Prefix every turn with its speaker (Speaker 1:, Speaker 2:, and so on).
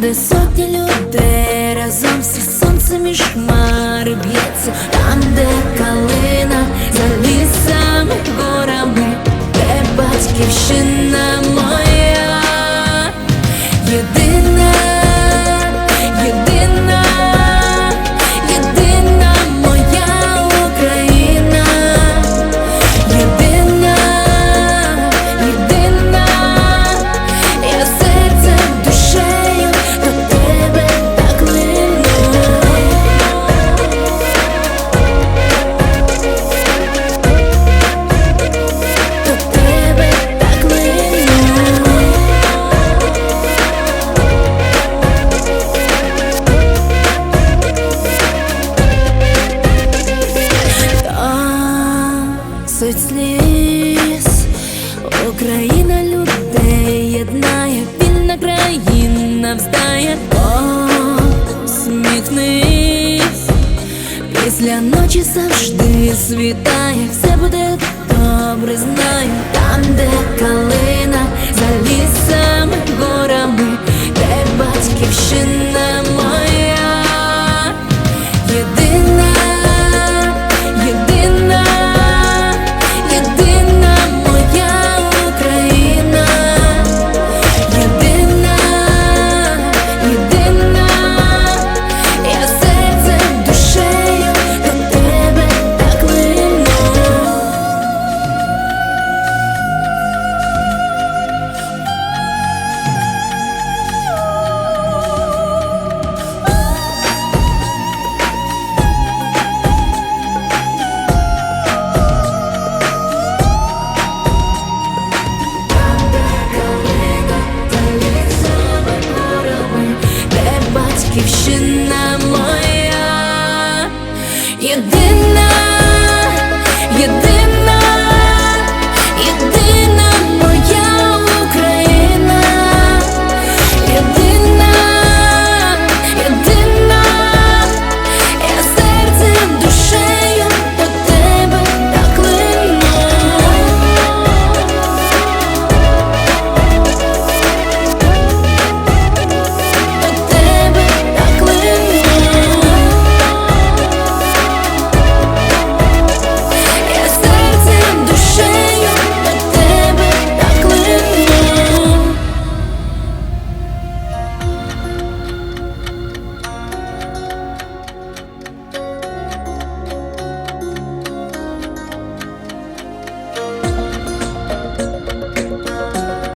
Speaker 1: Там, де сотні людей разом всі сонце між хмари б'ється, Суть сліз. Україна людей єднає, вільна країна встає, посміхнись. Після ночі завжди світає, все буде добре, знаю Там, де калина Батьківщина моя єдина, єдина.